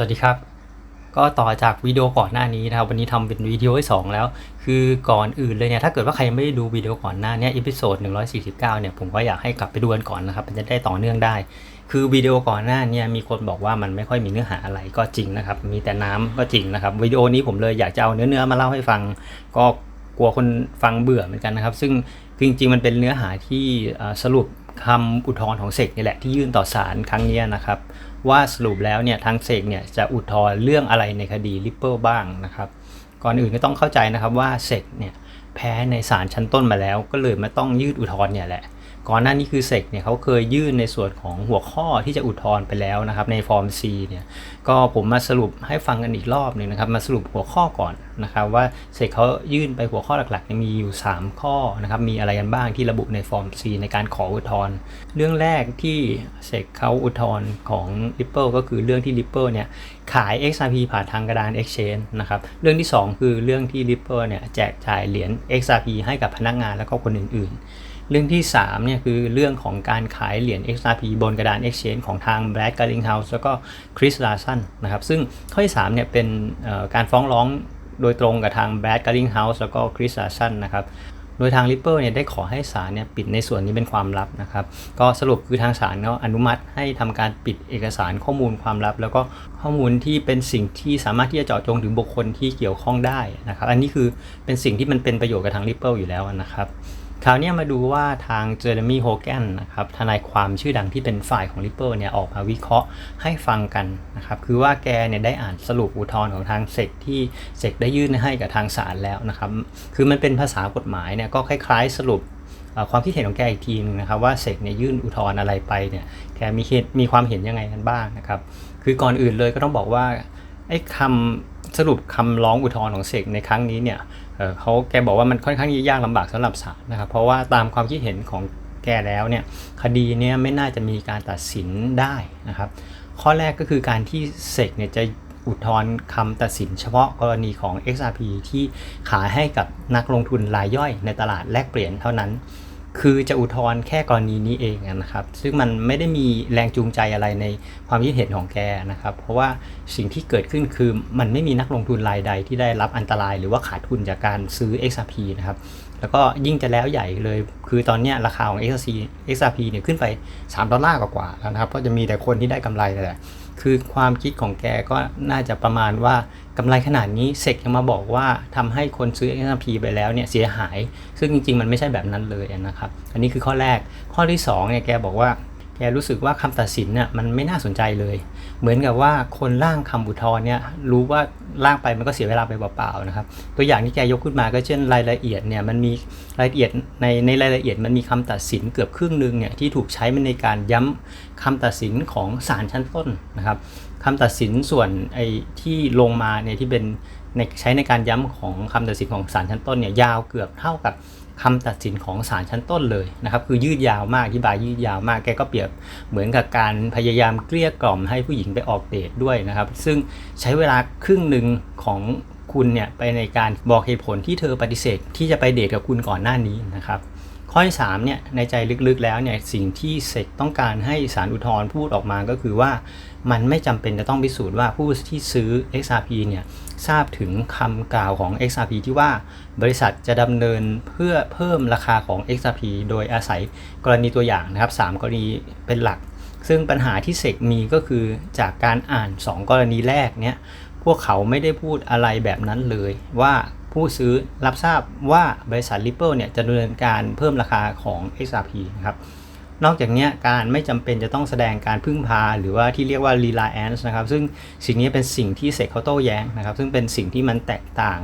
สวัสดีครับ ก็ต่อจากวิดีโอก่อนหน้านี้นะครับ วันนี้ทำเป็นวิดีโอที่สองแล้ว คือก่อนอื่นเลยเนี่ย ถ้าเกิดว่าใครยังไม่ได้ดูวิดีโอก่อนหน้าเนี้อีพิโซด149 เนี่ย ผมก็อยากให้กลับไปดูกันก่อนนะครับ มันจะได้ต่อเนื่องได้ คือวิดีโอก่อนหน้าเนี่ยมีคนบอกว่ามันไม่ค่อยมีเนื้อหาอะไรก็จริงนะครับ มีแต่น้ำก็จริงนะครับ วิดีโอนี้ผมเลยอยากจะเอาเนื้อเนื้อๆมาเล่าให้ฟัง ก็กลัวคนฟังเบื่อเหมือนกันนะครับ ซึ่งจริงๆ มันเป็นเนื้อหาที่สรุปคำอุทธรณ์ของเสกนี่แหละที่ยื่นต่อศาลครั้งนี้นะครับ ว่าสรุปแล้วเนี่ยทางเสกเนี่ยจะอุทธรณ์เรื่องอะไรในคดีลิปเปิลบ้างนะครับก่อนอื่นก็ต้องเข้าใจนะครับว่าเสกเนี่ยแพ้ในศาลชั้นต้นมาแล้ว ก็เลยมาต้องยืดอุทธรณ์เนี่ยแหละ ก่อนหน้านี้คือเสกเนี่ยเขาเคยยื่นในส่วนของหัวข้อที่จะอุทธรณ์ไปแล้วนะครับในฟอร์ม C เนี่ยก็ผมมาสรุปให้ฟังกันอีกรอบหนึ่งนะครับมาสรุปหัวข้อก่อนนะครับว่าเสกเขายื่นไปหัวข้อหลักๆมีอยู่ 3 ข้อนะครับมีอะไรกันบ้างที่ระบุในฟอร์ม C ในการขออุทธรณ์เรื่องแรกที่เสกเขาอุทธรณ์ของ Ripple ก็คือเรื่องที่ Ripple เนี่ยขาย XRP ผ่านทางกระดาน Exchange นะครับเรื่องที่ 2 คือเรื่องที่ Ripple เนี่ยแจกจ่ายเหรียญ XRP ให้กับพนักงานแล้วก็คนอื่นๆ เรื่องที่3เนี่ยคือเรื่องของการขายเหรียญ XRP บนกระดาน Exchange ของทาง Brad Garlinghouse แล้วก็ Chris Larson นะครับ ซึ่งข้อที่3เนี่ยเป็นการฟ้องร้องโดยตรงกับทาง Brad Garlinghouse แล้วก็ Chris Larson นะครับ โดยทาง Ripple เนี่ยได้ขอให้ศาลเนี่ยปิดในส่วนนี้เป็นความลับนะครับ ก็สรุปคือทางศาลก็อนุมัติให้ทำการปิดเอกสารข้อมูลความลับ แล้วก็ข้อมูลที่เป็นสิ่งที่สามารถที่จะเจาะจงถึงบุคคลที่เกี่ยวข้องได้นะครับ อันนี้คือเป็นสิ่งที่มันเป็นประโยชน์กับทาง Ripple อยู่แล้วนะครับ คราวนี้มาดูว่าทางเจอร์มี่โฮแกนนะครับทนายความชื่อดังที่เป็นฝ่ายของ Ripple เนี่ยออกมาวิเคราะห์ให้ฟังกันนะครับคือว่าแกเนี่ยได้อ่านสรุปอุทธรณ์ของทางเซกที่เซกได้ยื่นให้กับทางศาลแล้วนะครับคือมันเป็นภาษากฎหมายเนี่ยก็คล้ายๆ สรุปความคิดเห็นของแกอีกทีนึงนะครับว่าเซกเนี่ยยื่นอุทธรณ์อะไรไปเนี่ยแกมีเหตุมีความเห็นยังไงกันบ้างนะครับคือก่อนอื่นเลยก็ต้องบอกว่าไอ้คำ สรุปคำร้องอุทธรณ์ของเซกในครั้งนี้เนี่ยเเขาแกบอกว่ามันค่อนข้างยากลำบากสำหรับศาลนะครับ เพราะว่าตามความคิดเห็นของแกแล้วเนี่ยคดีเนี้ยไม่น่าจะมีการตัดสินได้นะครับ ข้อแรกก็คือการที่เสกเนี่ยจะอุทธรณ์คำตัดสินเฉพาะกรณีของ XRP ที่ขายให้กับนักลงทุนรายย่อยในตลาดแลกเปลี่ยนเท่านั้น คือจะอุทธรณ์แค่กรณีนี้เองนะครับ ซึ่งมันไม่ได้มีแรงจูงใจอะไรในความคิดเห็นของแกนะครับ เพราะว่าสิ่งที่เกิดขึ้นคือมันไม่มีนักลงทุนรายใดที่ได้รับอันตราย หรือว่าขาดทุนจากการซื้อ XRP นะครับแล้วก็ยิ่งจะแล้วใหญ่เลย คือตอนนี้ราคาของ XRP XRP เนี่ยขึ้นไป 3 ดอลลาร์กว่าแล้วนะครับ ก็จะมีแต่คนที่ได้กำไรแต่ คือความคิดของแกก็น่าจะประมาณว่ากำไรขนาดนี้เซกยังมาบอกว่าทำให้คนซื้อ XRP ไปแล้วเนี่ยเสียหาย ซึ่งจริง ๆ มันไม่ใช่แบบนั้นเลยนะครับ อันนี้คือข้อแรกข้อที่2เนี่ยแกบอกว่าแกรู้สึกว่าคำตัดสินเนี่ยมันไม่น่าสนใจเลย เหมือนกับว่าคนร่างคำอุทธรณ์เนี่ยรู้ว่าร่างไปมันก็เสียเวลาไปเปล่าๆนะครับ ตัวอย่างที่แกยกขึ้นมาก็เช่นรายละเอียดเนี่ยมันมีรายละเอียดในในรายละเอียดมันมีคำตัดสินเกือบครึ่งหนึ่งเนี่ยที่ถูกใช้ในการย้ำคำตัดสินของศาลชั้นต้นนะครับคำตัดสินส่วนไอ้ที่ลงมาเนี่ยที่เป็นในใช้ในการย้ำของคำตัดสินของศาลชั้นต้นเนี่ยยาวเกือบเท่ากับ คำตัดสินของศาลชั้นต้นเลยนะครับ คือยืดยาวมากอธิบายยืดยาวมากแกก็เปรียบเหมือนกับการพยายามเกลี้ยกล่อมให้ผู้หญิงไปออกเดทด้วยนะครับ ซึ่งใช้เวลาครึ่งหนึ่งของคุณเนี่ยไปในการบอกเหตุผลที่เธอปฏิเสธที่จะไปเดทกับคุณก่อนหน้านี้นะครับ ข้อที่3เนี่ยในใจลึกๆแล้วเนี่ยสิ่งที่เซกต้องการให้ศาลอุทธรณ์พูดออกมาก็คือว่า มันไม่จำเป็นจะต้องพิสูจน์ว่าผู้ที่ซื้อ XRP เนี่ยทราบถึงคำกล่าวของ XRP ที่ว่าบริษัทจะดำเนินเพื่อเพิ่มราคาของ XRP โดยอาศัยกรณีตัวอย่างนะครับ 3 กรณีเป็นหลัก ซึ่งปัญหาที่เซกมีก็คือจากการอ่าน 2 กรณีแรกเนี่ยพวกเขาไม่ได้พูดอะไรแบบนั้นเลยว่า ผู้ซื้อรับทราบว่าบริษัท Ripple เนี่ยจะดำเนินการเพิ่มราคาของ XRP นะครับนอกจากนี้การไม่จำเป็นจะต้องแสดงการพึ่งพา หรือว่าที่เรียกว่า reliance นะครับ ซึ่งสิ่งนี้เป็นสิ่งที่เสกเขาโต้แย้งนะครับ ซึ่งเป็นสิ่งที่มันแตกต่าง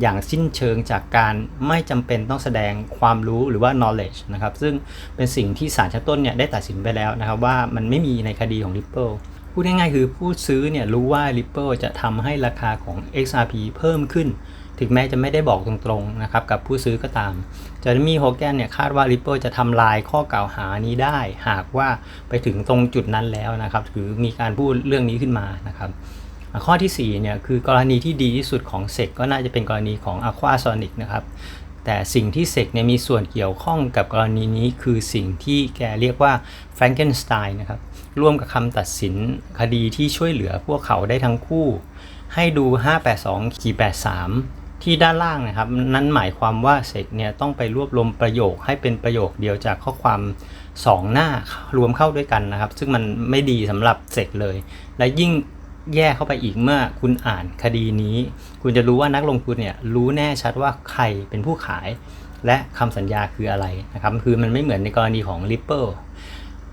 อย่างสิ้นเชิงจากการไม่จำเป็นต้องแสดงความรู้หรือว่า knowledge นะครับ ซึ่งเป็นสิ่งที่ศาลชั้นต้นเนี่ยได้ตัดสินไปแล้วนะครับว่ามันไม่มีในคดีของ Ripple พูดง่ายๆคือผู้ซื้อเนี่ยรู้ว่า Ripple จะทำให้ราคาของ XRP เพิ่มขึ้น ถึงแม้จะไม่ได้บอกตรงๆนะครับกับผู้ซื้อก็ตามจอร์มี่โฮแกนเนี่ยคาดว่า Ripple จะทำลายข้อกล่าวหานี้ได้ หากว่าไปถึงตรงจุดนั้นแล้วนะครับถือมีการพูดเรื่องนี้ขึ้นมานะครับข้อที่4เนี่ยคือกรณีที่ดีที่สุดของเซกก็น่าจะเป็นกรณีของ Aquasonic นะครับแต่สิ่งที่เซกเนี่ยมีส่วนเกี่ยวข้องกับกรณีนี้คือสิ่งที่แกเรียกว่า Frankenstein นะครับร่วมกับคำตัดสินคดีที่ช่วยเหลือพวกเขาได้ทั้งคู่ ให้ดู 582ขี83 ที่ด้านล่างนะครับ นั้นหมายความว่าเซกเนี่ยต้องไปรวบรวมประโยคให้เป็นประโยคเดียวจากข้อความ 2 หน้ารวมเข้าด้วยกันนะครับ ซึ่งมันไม่ดีสำหรับเซกเลย และยิ่งแยกเข้าไปอีกเมื่อคุณอ่านคดีนี้ คุณจะรู้ว่านักลงทุนเนี่ยรู้แน่ชัดว่าใครเป็นผู้ขาย และคำสัญญาคืออะไรนะครับคือมันไม่เหมือนในกรณีของ Ripple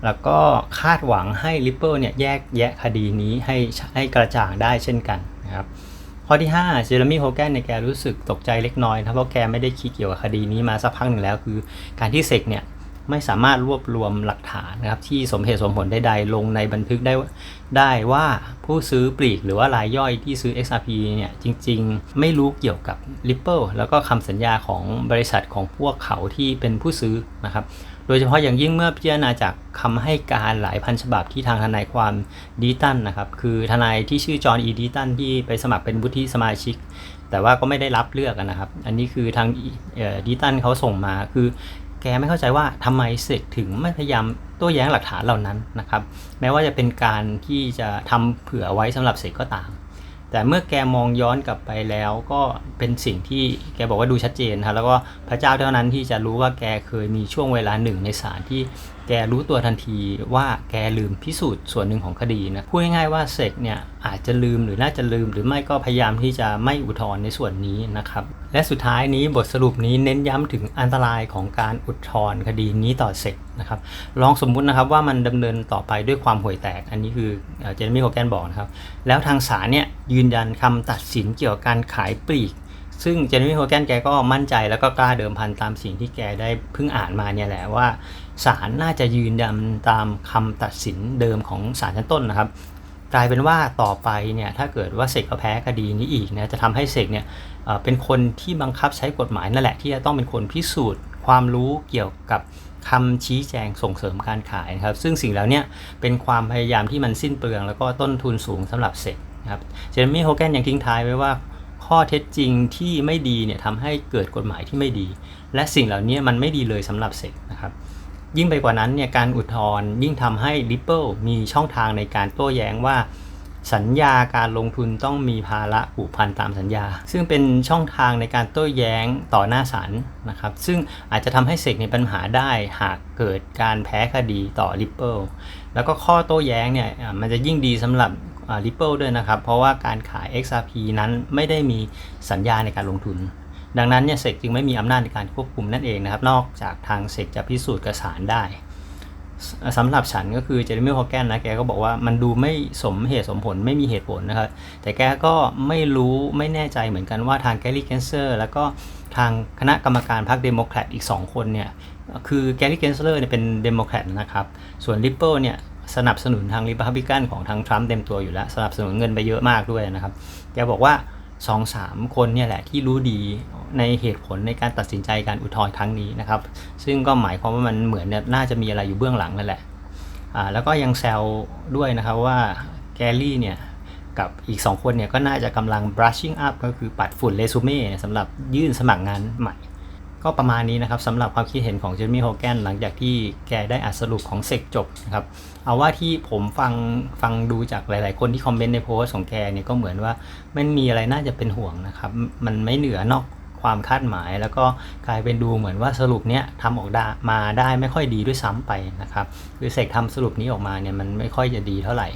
แล้วก็คาดหวังให้ Ripple เนี่ยแยกแยะคดีนี้ให้ให้กระจ่างได้เช่นกันนะครับ ข้อที่5เจอร์มี่โฮแกนเนี่ยแกรู้สึกตกใจเล็กน้อยนะเพราะแกไม่ได้คิดเกี่ยวกับคดีนี้มาสักพักหนึ่งแล้ว คือการที่เซกเนี่ยไม่สามารถรวบรวมหลักฐานนะครับที่สมเหตุสมผลใดๆลงในบันทึกได้ได้ว่าผู้ซื้อปลีกหรือว่ารายย่อยที่ซื้อ XRP เนี่ยจริงๆ ไม่รู้เกี่ยวกับ Ripple แล้วก็คำสัญญาของบริษัทของพวกเขาที่เป็นผู้ซื้อนะครับ โดยเฉพาะอย่างยิ่งเมื่อพิจารณาจากคำให้การหลายพันฉบับที่ทางทนายความดีตันนะครับ คือทนายที่ชื่อจอห์นอีดีตันที่ไปสมัครเป็นวุฒิสมาชิก แต่ว่าก็ไม่ได้รับเลือกนะครับ อันนี้คือทางดีตันเขาส่งมาคือแกไม่เข้าใจว่าทำไมเสกถึงไม่พยายามโต้แย้งหลักฐานเหล่านั้นนะครับ แม้ว่าจะเป็นการที่จะทำเผื่อไว้สำหรับเสกก็ตาม แต่เมื่อแกมองย้อนกลับไปแล้วก็เป็นสิ่งที่แกบอกว่าดูชัดเจนครับแล้วก็พระเจ้าเท่านั้นที่จะรู้ว่าแกเคยมีช่วงเวลาหนึ่งในสารที่ แกรู้ตัวทันทีว่าแกลืมพิสูจน์ส่วนหนึ่งของคดีนะพูดง่ายๆว่าเซกเนี่ยอาจจะลืมหรือน่าจะลืม หรือไม่ก็พยายามที่จะไม่อุทธรณ์ในส่วนนี้นะครับและสุดท้ายนี้บทสรุปนี้เน้นย้ำถึงอันตรายของการอุทธรณ์คดีนี้ต่อเซกนะครับลองสมมุตินะครับว่ามันดำเนินต่อไปด้วยความห่วยแตก อันนี้คือเจนมี่โคแกนบอกนะครับแล้วทางศาลเนี่ยยืนยันคำตัดสินเกี่ยวกับการขายปลีก ซึ่งเจนนี่โฮแกนแกก็มั่นใจแล้วก็กล้าเดิมพันตามสิ่งที่แกได้เพิ่งอ่านมาเนี่ยแหละว่าศาลน่าจะยืนยันตามคำตัดสินเดิมของศาลชั้นต้นนะครับ กลายเป็นว่าต่อไปเนี่ยถ้าเกิดว่าเสกเขาแพ้คดีนี้อีกนะจะทำให้เสกเนี่ยเป็นคนที่บังคับใช้กฎหมายนั่นแหละที่จะต้องเป็นคนพิสูจน์ ความรู้เกี่ยวกับคำชี้แจงส่งเสริมการขายนะครับ ซึ่งสิ่งแล้วเนี่ยเป็นความพยายามที่มันสิ้นเปลือง แล้วก็ต้นทุนสูงสำหรับเสกนะครับเจมี่โฮแกนยังทิ้งท้ายไว้ว่า ข้อเท็จจริงที่ไม่ดีเนี่ยทำให้เกิดกฎหมายที่ไม่ดี และสิ่งเหล่านี้มันไม่ดีเลยสำหรับเสกนะครับยิ่งไปกว่านั้นเนี่ยการอุทธรณ์ยิ่งทำให้ Ripple มีช่องทางในการโต้แย้งว่า สัญญาการลงทุนต้องมีภาระผูกพันตามสัญญา ซึ่งเป็นช่องทางในการโต้แย้งต่อหน้าศาลนะครับ ซึ่งอาจจะทำให้เสกในปัญหาได้หากเกิดการแพ้คดีต่อ Ripple แล้วก็ข้อโต้แย้งเนี่ยมันจะยิ่งดีสำหรับ Ripple ด้วยนะครับ เพราะว่าการขาย XRP นั้นไม่ได้มีสัญญาในการลงทุน ดังนั้นเนี่ยเซกจึงไม่มีอำนาจในการควบคุมนั่นเองนะครับ นอกจากทางเซกจะพิสูจน์กระสานได้สำหรับฉันก็คือเจเรมี่ฮอแกนนะแกก็บอกว่ามันดูไม่สมเหตุสมผลไม่มีเหตุผลนะครับ แต่แกก็ไม่รู้ไม่แน่ใจเหมือนกันว่าทางแกลลี่เกนเซอร์แล้วก็ทางคณะกรรมการพรรคเดโมแครตอีก 2 คนเนี่ยคือแกลลี่เกนเซอร์เนี่ยเป็นเดโมแครตนะครับ ส่วนริปเปิลเนี่ย สนับสนุนทางริพับลิกันของทางทรัมป์เต็มตัวอยู่แล้ว สนับสนุนเงินไปเยอะมากด้วยนะครับ แกบอกว่าสองสามคนเนี่ยแหละที่รู้ดีในเหตุผลในการตัดสินใจการอุทธรณ์ครั้งนี้นะครับ ซึ่งก็หมายความว่ามันเหมือนน่าจะมีอะไรอยู่เบื้องหลังนั่นแหละอ่าแล้วก็ยังแซวด้วยนะครับว่าแกลลี่เนี่ยกับอีก 2 คนเนี่ยก็น่าจะกำลัง brushing up ก็คือปัดฝุ่นเรซูเม่สำหรับยื่นสมัครงานใหม่ ก็ประมาณนี้นะครับสำหรับความคิดเห็นของเจมี่โฮแกนหลังจากที่แกได้อัดสรุปของเซกจบนะครับเอาว่าที่ผมฟังฟังดูจากหลาย ๆ คนที่คอมเมนต์ในโพสต์ของแกเนี่ยก็เหมือนว่ามันมีอะไรน่าจะเป็นห่วงนะครับ มันไม่เหนือนอกความคาดหมายแล้วก็กลายเป็นดูเหมือนว่าสรุปเนี้ยทำออกมาได้ไม่ค่อยดีด้วยซ้ำไปนะครับคือเสกทำสรุปนี้ออกมาเนี่ยมันไม่ค่อยจะดีเท่าไหร่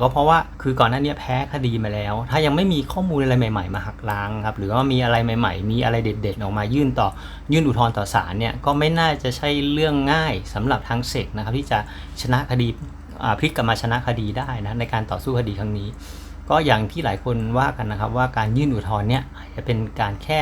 ก็เพราะว่าคือก่อนหน้านี้แพ้คดีมาแล้ว ถ้ายังไม่มีข้อมูลอะไรใหม่ๆ มาหักล้างครับหรือว่ามีอะไรใหม่ๆ มีอะไรเด็ดๆ ออกมายื่นต่อยื่นอุทธรณ์ต่อศาลเนี่ยก็ไม่น่าจะใช่เรื่องง่ายสำหรับทางเสกนะครับที่จะชนะคดีพลิกกลับมาชนะคดีได้นะในการต่อสู้คดีครั้งนี้ ก็อย่างที่หลายคนว่ากันนะครับว่าการยื่นอุทธรณ์เนี่ยจะเป็นการแค่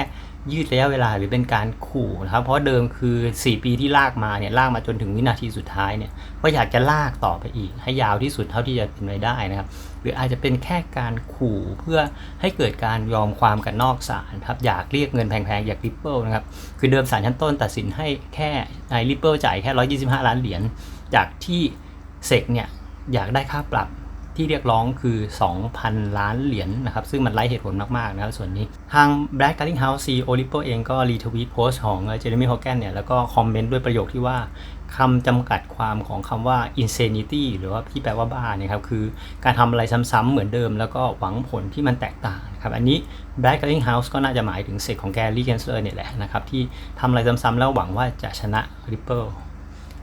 ยืดระยะเวลาหรือเป็นการขู่นะครับ เพราะเดิมคือ 4 ปีที่ลากมาเนี่ยลากมาจนถึงวินาทีสุดท้ายเนี่ยก็อยากจะลากต่อไปอีก ให้ยาวที่สุดเท่าที่จะเป็นไปได้นะครับ หรืออาจจะเป็นแค่การขู่เพื่อให้เกิดการยอมความกันนอกศาลครับอยากเรียกเงินแพงๆ อยากริปเปิลนะครับ คือเดิมศาลชั้นต้นตัดสินให้แค่ไอริปเปิลจ่ายแค่ 125 ล้านเหรียญจากที่เซกเนี่ยอยากได้ค่าปรับ ที่เรียกร้องคือ 2,000 ล้านเหรียญนะครับ ซึ่งมันไร้เหตุผลมาก ๆ นะครับส่วนนี้ ทาง Black g a r l i n g House CEO r i p p l e เองก็รีทวีตโพสต์ของเจอร์มี่ฮอ g แกนเนี่ย แล้วก็คอมเมนต์ด้วยประโยคที่ว่าคำจำกัดความของคำว่า insanity หรือว่าที่แปลว่าบ้าเนี่ยครับ คือการทำอะไรซ้ำๆเหมือนเดิม แล้วก็หวังผลที่มันแตกต่างนะครับอันนี้ Black g a r l i n g House ก็น่าจะหมายถึงเซตของแกรี่เกนเซอร์เนี่ยแหละนะครับที่ทำอะไรซ้ำๆแล้วหวังว่าจะชนะ Ripple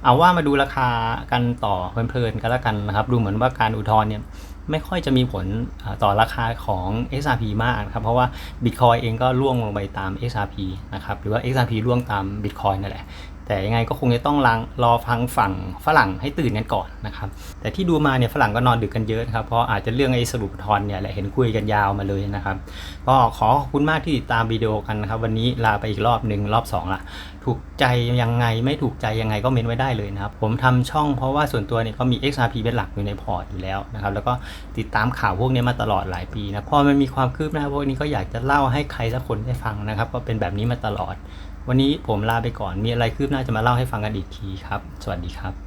เอาว่ามาดูราคากันต่อเพลินๆกันแล้วกันนะครับ ดูเหมือนว่าการอุทธรณ์เนี่ยไม่ค่อยจะมีผลต่อราคาของ XRP มากครับ เพราะว่า Bitcoin เองก็ร่วงลงไปตาม XRP นะครับ หรือว่า XRP ร่วงตาม Bitcoin นั่นแหละ แต่ยังไงก็คงจะต้องลังรอฟังฝั่งฝรั่งให้ตื่นกันก่อนนะครับแต่ที่ดูมาเนี่ยฝรั่งก็นอนดึกกันเยอะนะครับเพราะอาจจะเรื่องไอ้สรุปทธรณ์เนี่ยแหละเห็นคุยกันยาวมาเลยนะครับก็ขอขอบคุณมากที่ติดตามวิดีโอกันนะครับวันนี้ลาไปอีกรอบหนึ่งรอบสองละถูกใจยังไงไม่ถูกใจยังไงก็เมนไว้ได้เลยนะครับผมทำช่องเพราะว่าส่วนตัวเนี่ยก็มี XRP เป็นหลักอยู่ในพอร์ตอยู่แล้วนะครับแล้วก็ติดตามข่าวพวกนี้มาตลอดหลายปีนะพอมันมีความคืบหน้าพวกนี้ก็อยากจะเล่าให้ใครสักคนได้ฟังนะครับก็เป็นแบบนี้มาตลอด วันนี้ผมลาไปก่อนมีอะไรคืบหน้าจะมาเล่าให้ฟังกันอีกทีครับ สวัสดีครับ